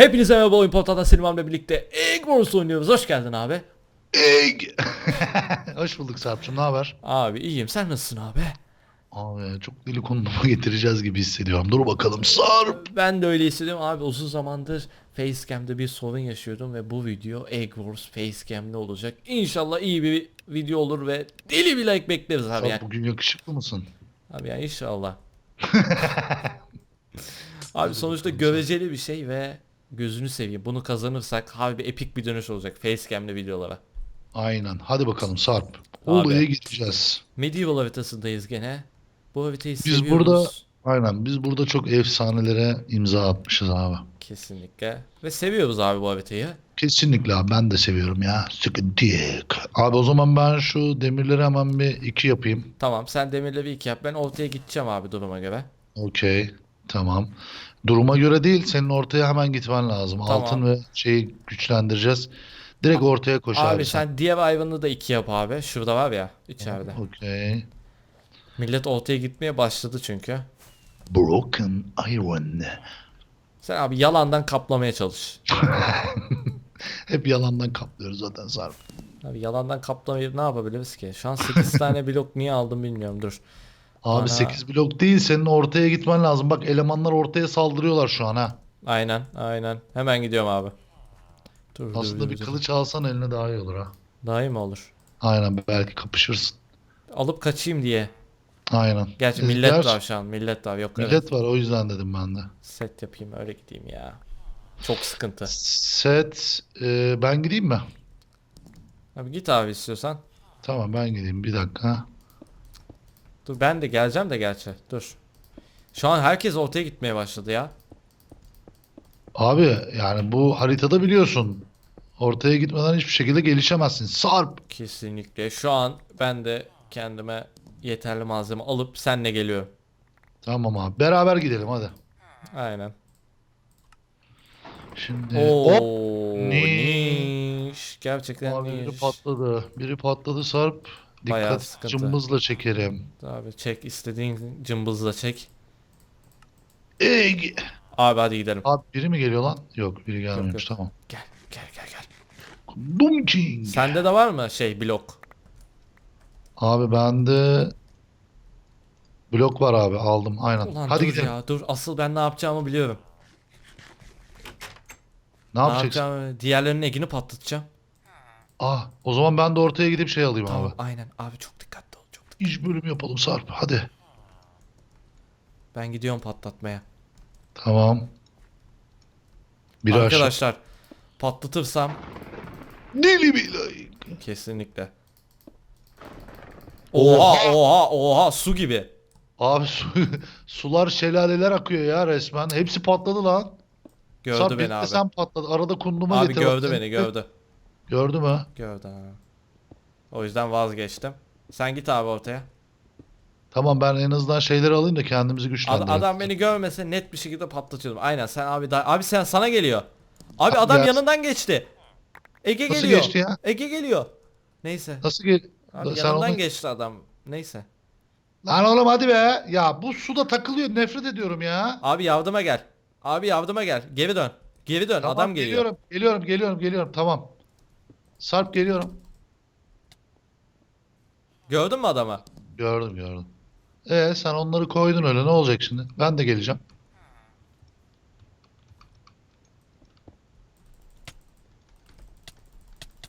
Hepinize merhaba oyun portalda Silvan'la birlikte Egg Wars oynuyoruz. Hoş geldin abi. Egg. Hoş bulduk Sarp'cığım ne haber? Abi iyiyim. Sen nasılsın abi? Abi çok deli konuma getireceğiz gibi hissediyorum. Dur bakalım Sarp. Ben de öyle hissediyorum. Abi uzun zamandır Facecam'de bir sorun yaşıyordum ve bu video Egg Wars Facecam'de olacak. İnşallah iyi bir video olur ve deli bir like bekleriz abi Sarp yani. bugün yakışıklı mısın? Abi yani inşallah. abi sonuçta göreceli bir şey ve gözünü seveyim. Bunu kazanırsak harbi epik bir dönüş olacak Facecam'de videolara. Aynen. Hadi bakalım Sarp. Abi. Olaya gideceğiz. Medieval haritasındayız gene. Bu haritayı Biz seviyoruz. burada aynen biz burada çok efsanelere imza atmışız abi. Kesinlikle. Ve seviyoruz abi bu haritayı. Kesinlikle abi ben de seviyorum ya. Sıkıntı yok. Abi o zaman ben şu demirleri hemen bir iki yapayım. Tamam sen demirle bir iki yap. Ben ortaya gideceğim abi duruma göre. Okey. Tamam. Duruma göre değil senin ortaya hemen gitmen lazım. Tamam. Altın ve şeyi güçlendireceğiz. Direkt ortaya koş abi abi sen diğer hayvanını da iki yap abi. Şurada var ya içeride. Okey. Millet ortaya gitmeye başladı çünkü. Broken Iron. Sen abi yalandan kaplamaya çalış. Hep yalandan kaplıyoruz zaten Sarp. Abi yalandan kaplamayıp ne yapabiliriz ki? Şu an 8 tane blok niye aldım bilmiyorum dur. Abi Bana- 8 blok değil senin ortaya gitmen lazım. Bak elemanlar ortaya saldırıyorlar şu an ha. Aynen aynen. Hemen gidiyorum abi. Dur, Aslında dur, bir dur. kılıç alsan eline daha iyi olur ha. Daha iyi mi olur? Aynen belki kapışırsın. Alıp kaçayım diye. Aynen. Gerçi Biz millet gerçi- var şu an. Millet var. Yok evet. Millet var o yüzden dedim ben de. Set yapayım öyle gideyim ya. Çok sıkıntı. Set e, ben gideyim mi? Abi git abi istiyorsan. Tamam ben gideyim bir dakika. Dur ben de geleceğim de gerçi. Dur. Şu an herkes ortaya gitmeye başladı ya. Abi yani bu haritada biliyorsun. Ortaya gitmeden hiçbir şekilde gelişemezsin. Sarp. Kesinlikle. Şu an ben de kendime yeterli malzeme alıp senle geliyorum. Tamam abi. Beraber gidelim hadi. Aynen. Şimdi hop. Oo, niş. niş. Gerçekten Abi biri niş. patladı. Biri patladı Sarp. Bayağı Dikkat sıkıntı. cımbızla çekerim. Abi çek istediğin cımbızla çek. Egg. Abi hadi gidelim. Abi biri mi geliyor lan? Yok biri gelmemiş yok. tamam. Gel gel gel gel. Dunking. Sende de var mı şey blok? Abi bende blok var abi aldım aynen. Ulan Hadi dur gidelim. ya dur asıl ben ne yapacağımı biliyorum. Ne Ne yapacaksın? yapacağımı diğerlerinin egini patlatacağım. Ah o zaman ben de ortaya gidip şey alayım Tamam abi. aynen abi çok dikkatli ol çok dikkatli. İş bölümü yapalım Sarp hadi. Ben gidiyorum patlatmaya. Tamam. Biri aşağı. Arkadaşlar patlatırsam Deli bilay. kesinlikle. Oha oha oha su gibi. Abi su, sular şelaleler akıyor ya resmen. Hepsi patladı lan. Gördü Sarp beni bir abi. sen patladı. Arada kunduma Abi getir. gördü beni gördü. Gördü mü? Gördü ha. O yüzden vazgeçtim. Sen git abi ortaya. Tamam ben en azından şeyleri alayım da kendimizi Ad- güçlendirelim. adam beni görmese net bir şekilde patlatıyordum. Aynen sen abi da abi sen sana geliyor. Abi adam ya- yanından geçti. Ege Nasıl geliyor. geçti ya? Ege geliyor. Neyse. Nasıl gel? Abi Sen yanından onu- geçti adam. Neyse. Lan oğlum hadi be. Ya bu suda takılıyor. Nefret ediyorum ya. Abi yardıma gel. Abi yardıma gel. Geri dön. Geri dön. Tamam, adam geliyor. Geliyorum, geliyorum, geliyorum, geliyorum. Tamam. Sarp geliyorum. Gördün mü adamı? Gördüm, gördüm. E sen onları koydun öyle. Ne olacak şimdi? Ben de geleceğim.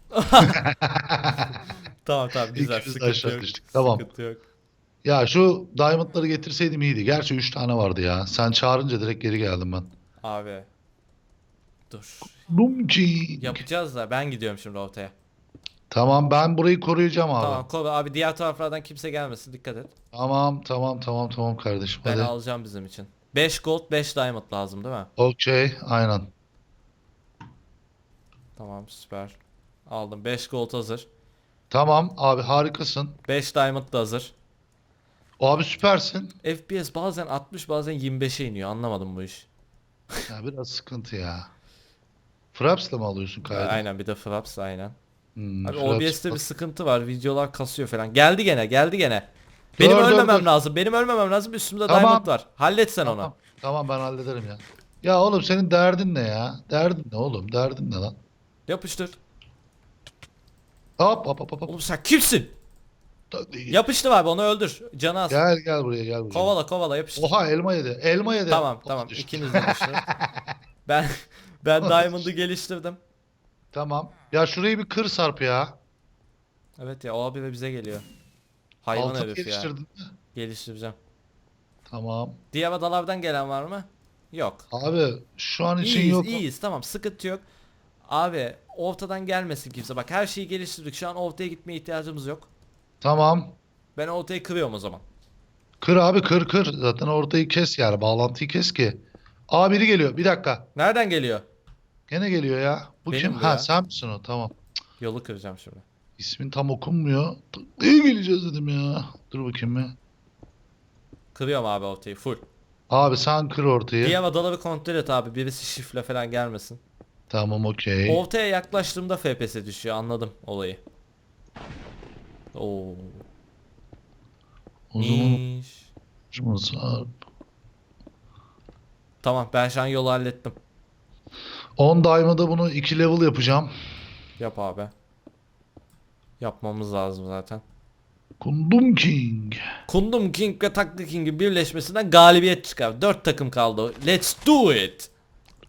Tamam tamam güzel. İkimiz de Sıkıntı aşağı yok. düştük. Tamam. Sıkıntı yok. Ya şu diamondları getirseydim iyiydi. Gerçi 3 tane vardı ya. Sen çağırınca direkt geri geldim ben. Abi. Dur. Lumci. Yapacağız da ben gidiyorum şimdi ortaya. Tamam ben burayı koruyacağım abi. Tamam kova abi diğer taraflardan kimse gelmesin dikkat et. Tamam, tamam, tamam, tamam kardeşim. Ben Hadi. alacağım bizim için. 5 gold 5 diamond lazım değil mi? Okey, aynen. Tamam süper. Aldım 5 gold hazır. Tamam abi harikasın. 5 diamond da hazır. Abi süpersin. FPS bazen 60 bazen 25'e iniyor anlamadım bu iş. Ya biraz sıkıntı ya. Fraps'le mi alıyorsun kaydı? Aynen bir de Fraps aynen. Hmm, Abi Fraps- OBS'te bir sıkıntı var. Videolar kasıyor falan. Geldi gene, geldi gene. Benim Dur, dur, ölmemem dur. lazım. Benim ölmemem lazım. Üstümde Tamam. diamond var. Hallet sen Tamam, onu. tamam ben hallederim ya. Ya oğlum senin derdin ne ya? Derdin ne oğlum? Derdin ne lan? Yapıştır. Hop hop hop hop. hop. Oğlum sen kimsin? Yapıştır abi onu öldür. Canı az. Gel gel buraya gel buraya. Kovala kovala yapıştır. Oha elma yedi. Elma yedi. Tamam tamam düştü. ikiniz de düştü. ben ben Diamond'ı geliştirdim. Tamam. Ya şurayı bir kır Sarp ya. Evet ya o abi de bize geliyor. Hayvan Altını herif ya. geliştirdin mi? Geliştireceğim. Tamam. Diğer adalardan gelen var mı? Yok. Abi şu an için İyiyiz yok. iyiyiz tamam sıkıntı yok. Abi ortadan gelmesin kimse. Bak her şeyi geliştirdik. Şu an ortaya gitmeye ihtiyacımız yok. Tamam. Ben ortayı kırıyorum o zaman. Kır abi kır kır. Zaten ortayı kes yani. Bağlantıyı kes ki. Aa biri geliyor. Bir dakika. Nereden geliyor? Gene geliyor ya. Bu Benim kim? bu Ha ya. sen misin o? Tamam. Yolu kıracağım şimdi. İsmin tam okunmuyor. İyi geleceğiz dedim ya. Dur bakayım bir. Kırıyorum abi ortayı full. Abi sen kır ortayı. Diğer adaları kontrol et abi. Birisi şifle falan gelmesin. Tamam okey. Ortaya yaklaştığımda FPS düşüyor. Anladım olayı. Oo. O zaman. Tamam ben şu an yolu hallettim. 10 diamond'a bunu 2 level yapacağım. Yap abi. Yapmamız lazım zaten. Kundum King. Kundum King ve Taklı King'in birleşmesinden galibiyet çıkar. 4 takım kaldı. Let's do it.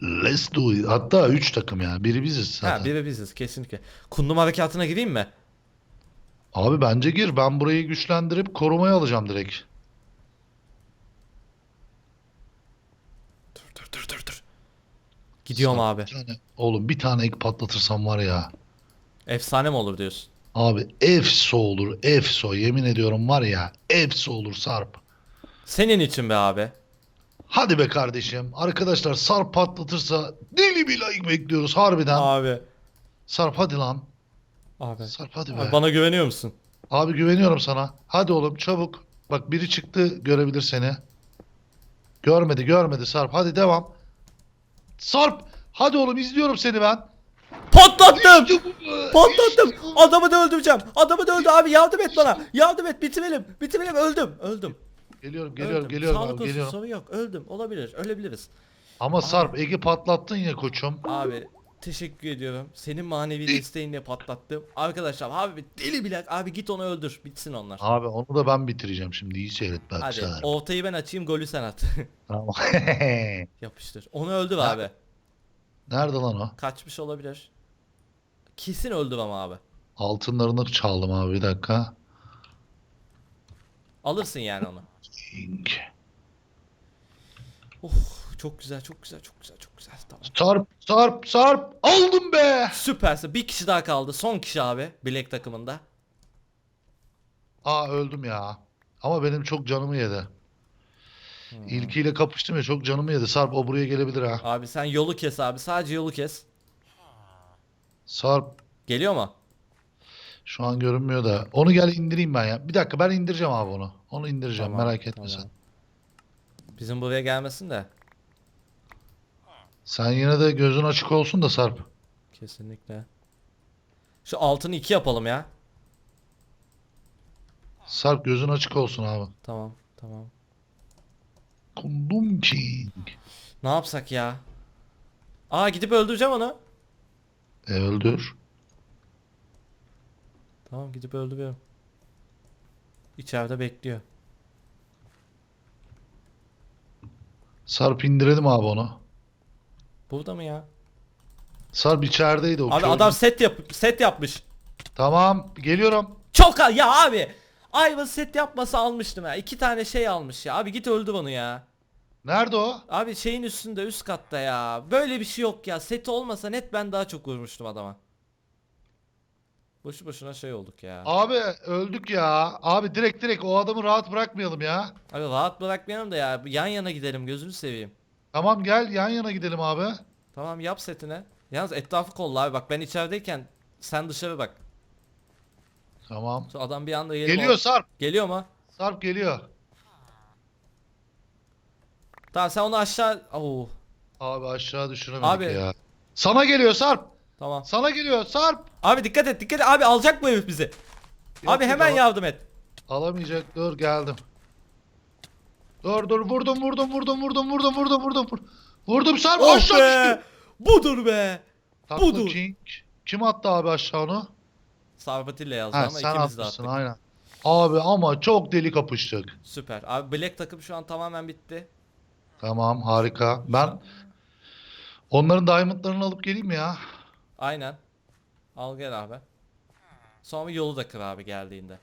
Let's do it. Hatta 3 takım ya. Biri biziz zaten. Ha biri biziz kesinlikle. Kundum harekatına gireyim mi? Abi bence gir. Ben burayı güçlendirip korumaya alacağım direkt. Dur dur dur dur dur. Gidiyorum Sarp, abi. bir tane- oğlum bir tane ek patlatırsam var ya. Efsane mi olur diyorsun? Abi efso olur. Efso. Yemin ediyorum var ya. Efso olur Sarp. Senin için be abi. Hadi be kardeşim. Arkadaşlar Sarp patlatırsa deli bir like bekliyoruz harbiden. Abi. Sarp hadi lan. Abi. Sarp hadi be. Abi bana güveniyor musun? Abi güveniyorum sana. Hadi oğlum çabuk. Bak biri çıktı görebilir seni. Görmedi görmedi Sarp. Hadi devam. Sarp. Hadi oğlum izliyorum seni ben. Patlattım. Patlattım. Adamı da öldüreceğim. Adamı da öldü abi yardım et bana. Yardım et bitirelim. Bitirelim öldüm. Öldüm. Geliyorum geliyorum öldüm. geliyorum Sağlık abi, olsun geliyorum. sorun yok. Öldüm. Olabilir. Ölebiliriz. Ama Sarp Ege patlattın ya koçum. Abi teşekkür ediyorum. Senin manevi desteğinle patlattım. Arkadaşlar abi deli bilek abi git onu öldür. Bitsin onlar. Abi onu da ben bitireceğim şimdi iyi seyret bak Hadi Sarp. ortayı ben açayım golü sen at. Tamam. Yapıştır. Onu öldür Ha. abi. Nerede lan o? Kaçmış olabilir. Kesin öldür ama abi. Altınlarını çaldım abi bir dakika. Alırsın yani onu. King. Of çok güzel çok güzel çok güzel çok güzel. Tamam. Sarp Sarp Sarp aldım be. Süpersin. Bir kişi daha kaldı. Son kişi abi. Bilek takımında. Aa öldüm ya. Ama benim çok canımı yedi. Hmm. İlkiyle kapıştım ya çok canımı yedi. Sarp o buraya gelebilir ha. Abi sen yolu kes abi. Sadece yolu kes. Sarp Geliyor mu? şu an görünmüyor da. Onu gel indireyim ben ya. Bir dakika ben indireceğim abi onu. Onu indireceğim Tamam, merak etme tamam. sen. Bizim buraya gelmesin de. Sen yine de gözün açık olsun da Sarp. Kesinlikle. Şu altını iki yapalım ya. Sarp gözün açık olsun abi. Tamam tamam. Kundum King. Ne yapsak ya? Aa gidip öldüreceğim onu. E öldür. Tamam gidip öldürüyorum. İçeride bekliyor. Sarp indirelim abi onu. Burada mı ya? Sarp içerideydi o. Abi kördü. adam set yap set yapmış. Tamam geliyorum. Çok al ya abi. Ayva set yapmasa almıştım ya. İki tane şey almış ya. Abi git öldür onu ya. Nerede o? Abi şeyin üstünde üst katta ya. Böyle bir şey yok ya. Seti olmasa net ben daha çok vurmuştum adama. Boşu boşuna şey olduk ya. Abi öldük ya. Abi direkt direkt o adamı rahat bırakmayalım ya. Abi rahat bırakmayalım da ya. Yan yana gidelim gözünü seveyim. Tamam gel yan yana gidelim abi. Tamam yap setine. Yalnız etrafı kolla abi bak ben içerideyken sen dışarı bak. Tamam. Şu adam bir anda gelip Geliyor Sarp. Geliyor mu? Sarp geliyor. Tamam sen onu aşağı... Oo. Abi aşağı düşüremedik Abi. ya. Sana geliyor Sarp. Tamam. Sana geliyor Sarp. Abi dikkat et dikkat et. Abi alacak mı herif bizi? Yok, abi hemen al- yardım et. Alamayacak. Dur geldim. Dur dur vurdum vurdum vurdum vurdum vurdum vurdum vurdum. vur- Vurdum Sarp Oh aşağı düştü. be! Budur be! Tatlı budur. King. Kim attı abi aşağı onu? Sarbatille yazdı Ha ama sen ikimiz de atmışsın attık. aynen. Abi ama çok deli kapıştık. Süper. Abi Black takım şu an tamamen bitti. Tamam harika. Ben onların diamondlarını alıp geleyim ya? Aynen. Al gel abi. Sonra yolu da kır abi geldiğinde.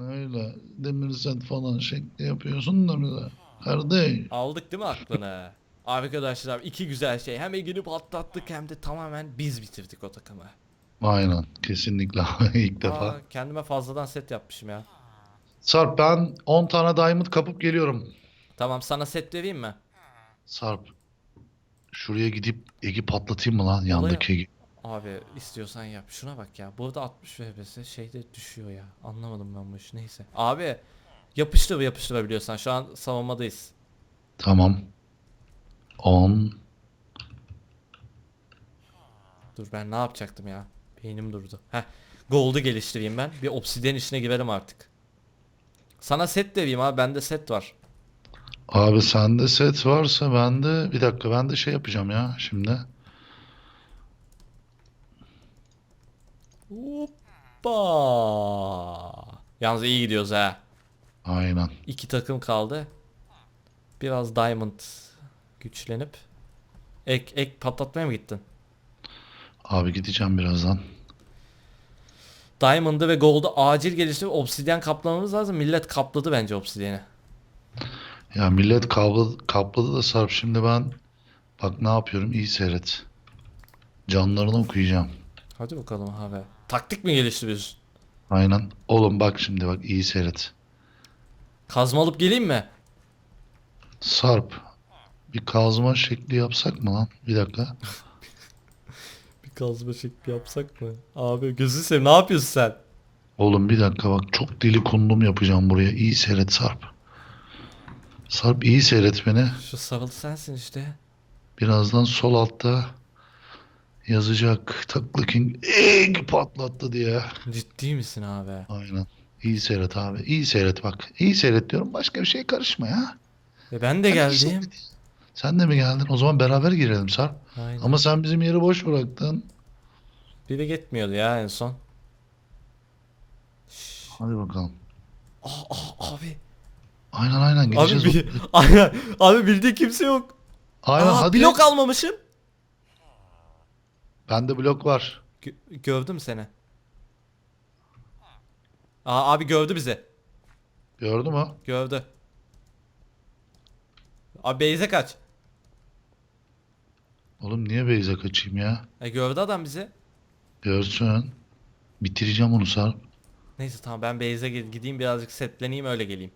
Öyle demir set falan şekli yapıyorsun da bize. Kardeş. Aldık değil mi aklını? Arkadaşlar iki güzel şey. Hem Ege'ni patlattık hem de tamamen biz bitirdik o takımı. Aynen kesinlikle ilk defa. Aa, kendime fazladan set yapmışım ya. Sarp ben 10 tane diamond kapıp geliyorum. Tamam sana set vereyim mi? Sarp şuraya gidip Egi patlatayım mı lan yandaki Egi? Abi istiyorsan yap. Şuna bak ya. Burada 60 FPS şeyde düşüyor ya. Anlamadım ben bu işi. Neyse. Abi yapıştır yapıştırabiliyorsan. Şu an savunmadayız. Tamam. 10 Dur ben ne yapacaktım ya? Beynim durdu. Heh. Gold'u geliştireyim ben. Bir obsidyen işine girelim artık. Sana set de vereyim abi. Bende set var. Abi sende set varsa bende bir dakika ben de şey yapacağım ya şimdi. Hoppa. Yalnız iyi gidiyoruz ha. Aynen. İki takım kaldı. Biraz diamond güçlenip ek ek patlatmaya mı gittin? Abi gideceğim birazdan. Diamond'ı ve Gold'u acil geliştirip obsidyen kaplamamız lazım. Millet kapladı bence obsidyeni. Ya millet kapladı, kapladı da Sarp şimdi ben bak ne yapıyorum iyi seyret. Canlarını okuyacağım. Hadi bakalım abi. Taktik mi geliştiriyorsun? Aynen. Oğlum bak şimdi bak iyi seyret. Kazma alıp geleyim mi? Sarp bir kazma şekli yapsak mı lan? Bir dakika. Bir kazma şekli yapsak mı? Abi gözünü seveyim ne yapıyorsun sen? Oğlum bir dakika bak çok deli kundum yapacağım buraya. İyi seyret Sarp. Sarp iyi seyret beni. Şu sarılı sensin işte. Birazdan sol altta yazacak Takla King egg patlattı diye. Ciddi misin abi? Aynen. İyi seyret abi. İyi seyret bak. İyi seyret diyorum. Başka bir şeye karışma ya. E ben de Hadi geldim. Sen de mi geldin? O zaman beraber girelim Sarp. Aynen. Ama sen bizim yeri boş bıraktın. Biri gitmiyordu ya en son. Hadi bakalım. Aa, aa, abi. Aynen aynen Abi, gideceğiz. bi- aynen. abi bildiği kimse yok. Aynen Aa, hadi. blok almamışım. Bende blok var. Gö- gördüm seni. Aa, abi gördü bizi. Gördün mü? Gördü. Abi Beyze kaç. Oğlum niye Beyza kaçayım ya? E gördü adam bizi. Görsün. Bitireceğim onu Sarp. Neyse tamam ben Beyze gideyim birazcık setleneyim öyle geleyim.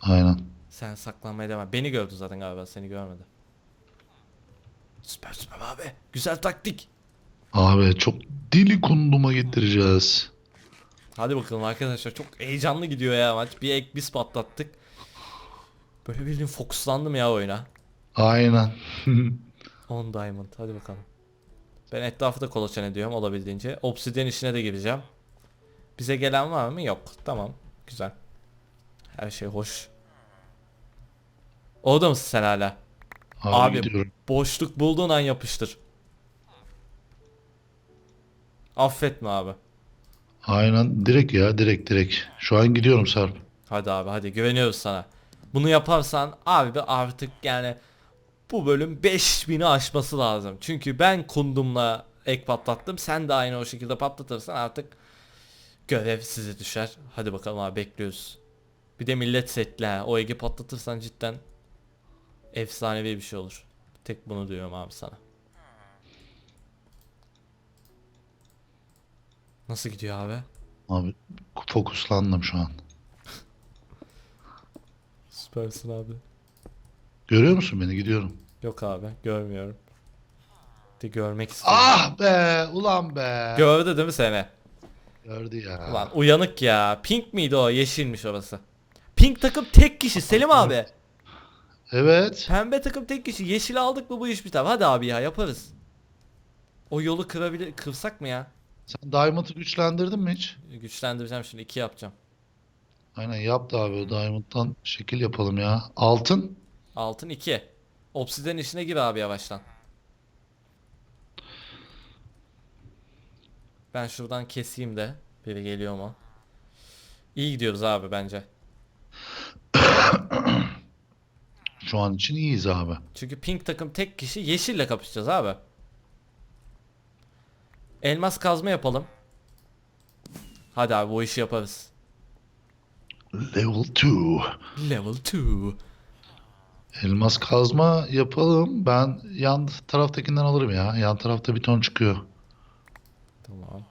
Aynen. Sen saklanmaya devam. Beni gördü zaten galiba seni görmedi. Süper süper abi. Güzel taktik. Abi çok deli kunduma getireceğiz. Hadi bakalım arkadaşlar çok heyecanlı gidiyor ya maç. Bir ek biz patlattık. Böyle bildiğin fokuslandım ya oyuna. Aynen. 10 diamond hadi bakalım. Ben etrafı da kolaçan ediyorum olabildiğince. Obsidian işine de gireceğim. Bize gelen var mı? Yok. Tamam. Güzel. Her şey hoş. Orada mısın sen hala? Abi, Abi gidiyorum. boşluk bulduğun an yapıştır. Affetme abi. Aynen direkt ya direkt direkt. Şu an gidiyorum Sarp. Hadi abi hadi güveniyoruz sana. Bunu yaparsan abi artık yani bu bölüm 5000'i aşması lazım. Çünkü ben kundumla ek patlattım. Sen de aynı o şekilde patlatırsan artık görev size düşer. Hadi bakalım abi bekliyoruz. Bir de millet setli ha. O egi patlatırsan cidden efsanevi bir şey olur. Tek bunu diyorum abi sana. Nasıl gidiyor abi? Abi fokuslandım şu an. Süpersin abi. Görüyor musun beni? Gidiyorum. Yok abi görmüyorum. De görmek istiyorum. Ah be ulan be. Gördü değil mi seni? Gördü ya. Ulan uyanık ya. Pink miydi o? Yeşilmiş orası. Pink takım tek kişi Selim abi. Evet. Pembe takım tek kişi. Yeşil aldık mı bu iş biter. Hadi abi ya yaparız. O yolu kırabilir kırsak mı ya? Sen Diamond'ı güçlendirdin mi hiç? Güçlendireceğim şimdi 2 yapacağım. Aynen yap da abi o Diamond'dan şekil yapalım ya. Altın. Altın 2. Obsidian işine gir abi yavaştan. Ben şuradan keseyim de. Biri geliyor mu? İyi gidiyoruz abi bence. Şu an için iyiyiz abi. Çünkü pink takım tek kişi yeşille kapışacağız abi. Elmas kazma yapalım. Hadi abi bu işi yaparız. Level 2. Level 2. Elmas kazma yapalım. Ben yan taraftakinden alırım ya. Yan tarafta bir ton çıkıyor. Tamam.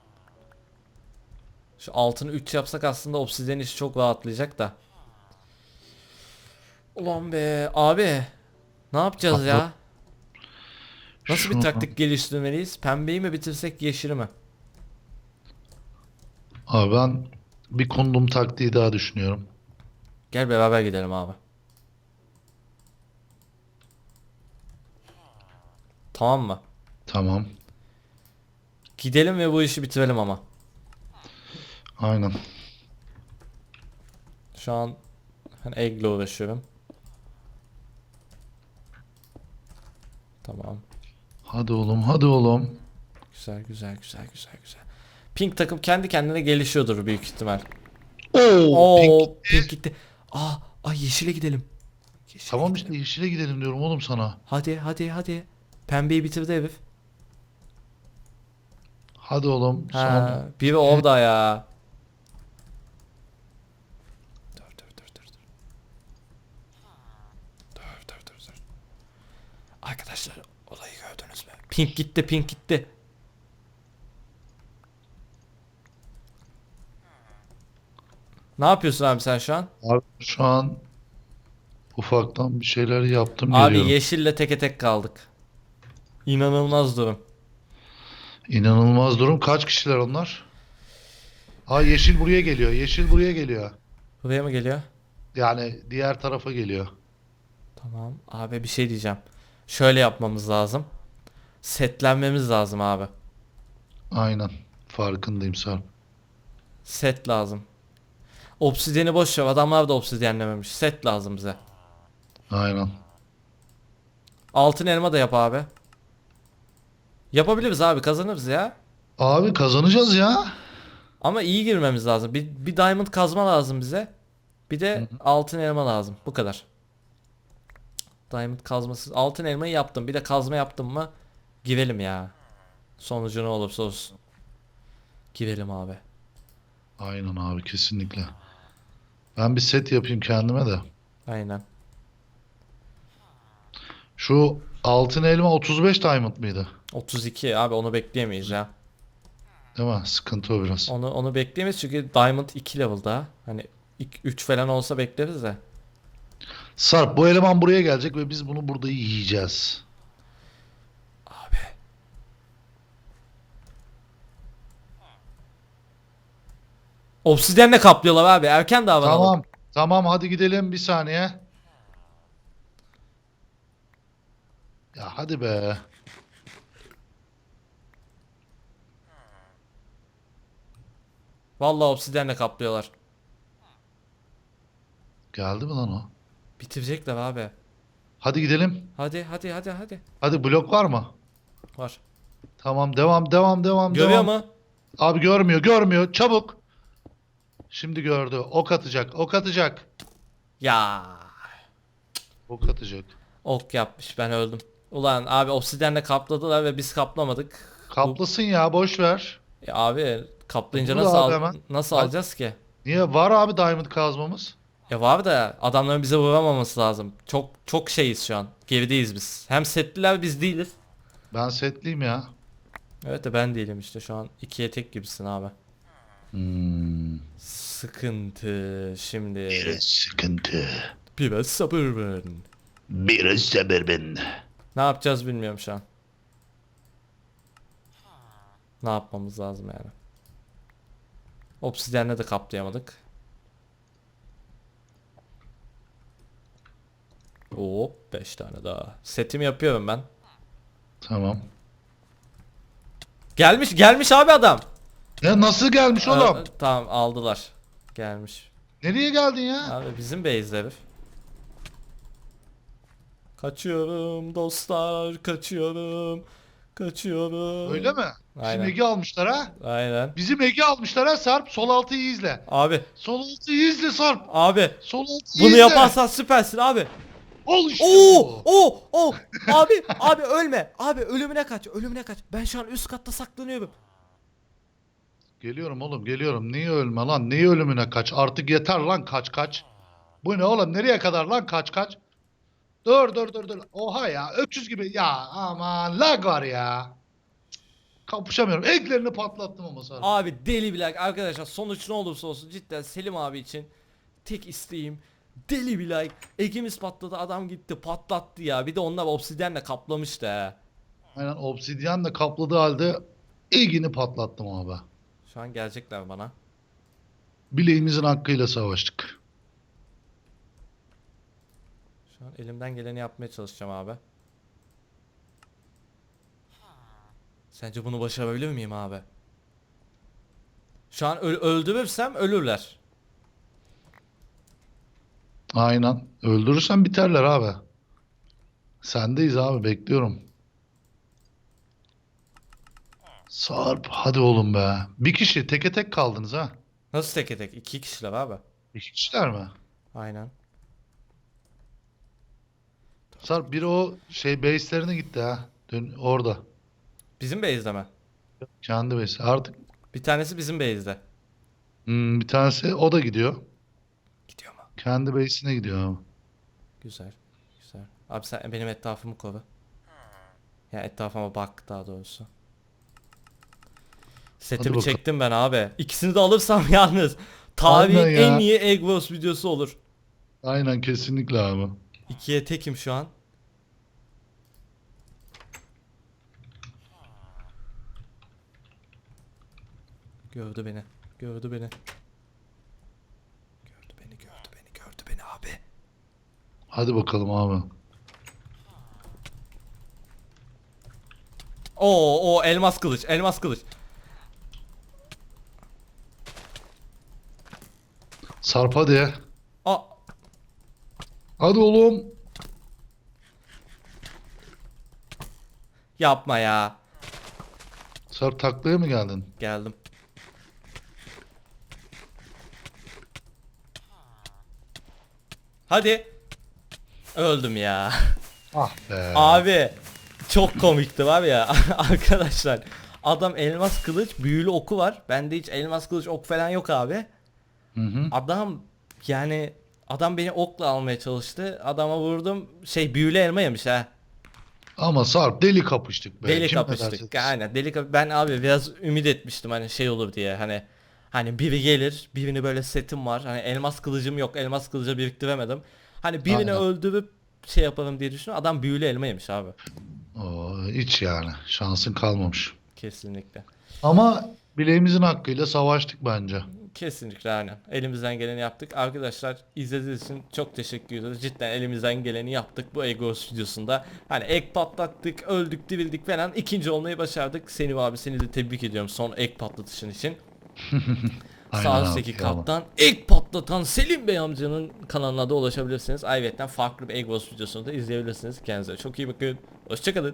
Şu altını 3 yapsak aslında obsidian işi çok rahatlayacak da. Ulan be abi. Ne yapacağız ya? Nasıl bir Şunu- taktik geliştirmeliyiz? Pembeyi mi bitirsek yeşili mi? Abi ben bir kondum taktiği daha düşünüyorum. Gel beraber gidelim abi. Tamam mı? Tamam. Gidelim ve bu işi bitirelim ama. Aynen. Şu an ben eggle uğraşıyorum. Tamam. Hadi oğlum, hadi oğlum. Güzel güzel güzel güzel güzel. Pink takım kendi kendine gelişiyordur büyük ihtimal. Oo, Oo pink. pink, gitti. Aa ay yeşile gidelim. Yeşile Tamam gidelim. işte yeşile gidelim diyorum oğlum sana. Hadi hadi hadi. Pembeyi bitirdi herif. Hadi oğlum. Ha, Son. biri orada ya. Dur dur dur dur dur. Dur dur dur dur. Arkadaşlar olayı gördünüz mü? Pink gitti pink gitti. Ne yapıyorsun abi sen şu an? Abi şu an ufaktan bir şeyler yaptım Abi geliyorum. yeşille teke tek kaldık. İnanılmaz durum. İnanılmaz durum. Kaç kişiler onlar? Ha yeşil buraya geliyor. Yeşil buraya geliyor. Buraya mı geliyor? Yani diğer tarafa geliyor. Tamam. Abi bir şey diyeceğim. Şöyle yapmamız lazım. Setlenmemiz lazım abi. Aynen. Farkındayım Sarp. Set lazım. Obsidiyeni boş ver. Adamlar da obsidyenlememiş. Set lazım bize. Aynen. Altın elma da yap abi. Yapabiliriz abi kazanırız ya. Abi kazanacağız ya. Ama iyi girmemiz lazım. Bir, bir diamond kazma lazım bize. Bir de altın elma lazım. Bu kadar. Diamond kazması. Altın elmayı yaptım. Bir de kazma yaptım mı girelim ya. Sonucu ne olursa olsun. Girelim abi. Aynen abi kesinlikle. Ben bir set yapayım kendime de. Aynen. Şu altın elma 35 diamond mıydı? 32 abi onu bekleyemeyiz ya. Değil mi? Sıkıntı o biraz. Onu onu bekleyemeyiz çünkü Diamond 2 level daha. Hani 3 falan olsa bekleriz de. Sarp bu eleman buraya gelecek ve biz bunu burada yiyeceğiz. Abi. Obsidyenle kaplıyorlar abi. Erken davranalım. Tamam. Tamam hadi gidelim bir saniye. Ya hadi be. Vallahi obsidyenle kaplıyorlar. Geldi mi lan o? Bitirecekler abi. Hadi gidelim. Hadi hadi hadi hadi. Hadi blok var mı? Var. Tamam devam devam devam Görüyor devam. mu? Abi görmüyor görmüyor çabuk. Şimdi gördü. Ok atacak ok atacak. Ya. Ok atacak. Ok yapmış ben öldüm. Ulan abi obsidyenle kapladılar ve biz kaplamadık. Kaplasın ya boş ver. Ya abi kaplayınca Dur nasıl abi al- hemen. nasıl Hadi. alacağız ki? Niye? Var abi diamond kazmamız. Ya var da adamların bize vuramaması lazım. Çok çok şeyiz şu an. Gerideyiz biz. Hem setliler biz değiliz. Ben setliyim ya. Evet de ben değilim işte şu an ikiye tek gibisin abi. Hmm. Sıkıntı şimdi. Biraz sıkıntı. Biraz sabır verin. Biraz sabır ben. Ne yapacağız bilmiyorum şu an. Ne yapmamız lazım yani. Obsidyenle de kaplayamadık. Hop 5 tane daha. Setimi yapıyorum ben. Tamam. Gelmiş gelmiş abi adam. Ya nasıl gelmiş oğlum? Ee, tamam aldılar. Gelmiş. Nereye geldin ya? Abi bizim base'de herif. Kaçıyorum dostlar kaçıyorum. Kaçıyorum. Öyle mi? Bizim Aynen. Ege almışlar ha. Aynen. Bizim Ege almışlar ha Sarp. Sol altıyı izle. Abi Sol altıyı izle Sarp. abi Sol altıyı bunu izle. yaparsan süpersin abi. Ol işte Oo bu. oo oo abi abi ölme. Abi ölümüne kaç ölümüne kaç. Ben şu an üst katta saklanıyorum. Geliyorum oğlum geliyorum. Niye ölme lan? Niye ölümüne kaç? Artık yeter lan kaç kaç. Bu ne oğlum? Nereye kadar lan kaç kaç? Dur dur dur dur. Oha ya öküz gibi. Ya aman lag var ya. Cık, Kapışamıyorum. Eklerini patlattım ama Sarp. Abi deli bilak arkadaşlar sonuç ne olursa olsun cidden Selim abi için tek isteğim deli bir like. Egimiz patladı adam gitti patlattı ya. Bir de onlar obsidyenle kaplamıştı he. Aynen obsidyenle kapladığı halde Ege'ni patlattım abi. Şu an gelecekler bana. Bileğimizin hakkıyla savaştık. Şu an elimden geleni yapmaya çalışacağım abi. Sence bunu başarabilir miyim abi? Şu an öl öldürürsem ölürler. Aynen. Öldürürsen biterler abi. Sendeyiz abi bekliyorum. Sarp hadi oğlum be. Bir kişi teke tek kaldınız ha. Nasıl teke tek? İki kişiler abi. İki kişiler mi? Aynen. Sarp biri o şey base'lerine gitti ha. Dün orada. Bizim base'de mi? Kendi base. Artık Bir tanesi bizim base'de. hmm, bir tanesi o da gidiyor. Gidiyor mu? Kendi base'ine gidiyor abi. Güzel. Güzel. Abi sen benim etrafımı koru. Ya etrafıma bak daha doğrusu. Setimi bakalım. çektim ben abi. İkisini de alırsam yalnız Aynen ya. en iyi Egg Wars videosu olur. Aynen kesinlikle abi. İkiye tekim şu an. Gördü beni. Gördü beni. Gördü beni, gördü beni, gördü beni abi. Hadi bakalım abi. Oo, o elmas kılıç, elmas kılıç. Sarp hadi. Aa, Hadi oğlum. yapma ya. Sarp taklaya mı geldin? Geldim. Hadi. Öldüm ya. Ah be. Abi çok komikti var ya arkadaşlar. Adam elmas kılıç büyülü oku var. Bende hiç elmas kılıç ok falan yok abi. Hı hı. Adam yani adam beni okla almaya çalıştı. Adama vurdum. Şey büyülü elma yemiş ha. Ama Sarp deli kapıştık be. Deli Kim kapıştık. Aynen deli kap- Ben abi biraz ümit etmiştim hani şey olur diye hani hani biri gelir birini böyle setim var hani elmas kılıcım yok elmas kılıcı biriktiremedim. Hani birini Aynen. öldürüp şey yaparım diye düşünüyorum. Adam büyülü elma yemiş abi. Oo, hiç yani. Şansın kalmamış. Kesinlikle. Ama bileğimizin hakkıyla savaştık bence. Kesinlikle aynen. Elimizden geleni yaptık. Arkadaşlar izlediğiniz için çok teşekkür ediyoruz. Cidden elimizden geleni yaptık bu Ego stüdyosunda. Hani ek patlattık, öldük, dirildik falan. İkinci olmayı başardık. Selim abi seni de tebrik ediyorum son ek patlatışın için. Sağ üstteki kaptan ek patlatan Selim Bey amcanın kanalına da ulaşabilirsiniz. Ayrıca farklı bir Ego stüdyosunu da izleyebilirsiniz. Kendinize çok iyi bakın. Hoşçakalın.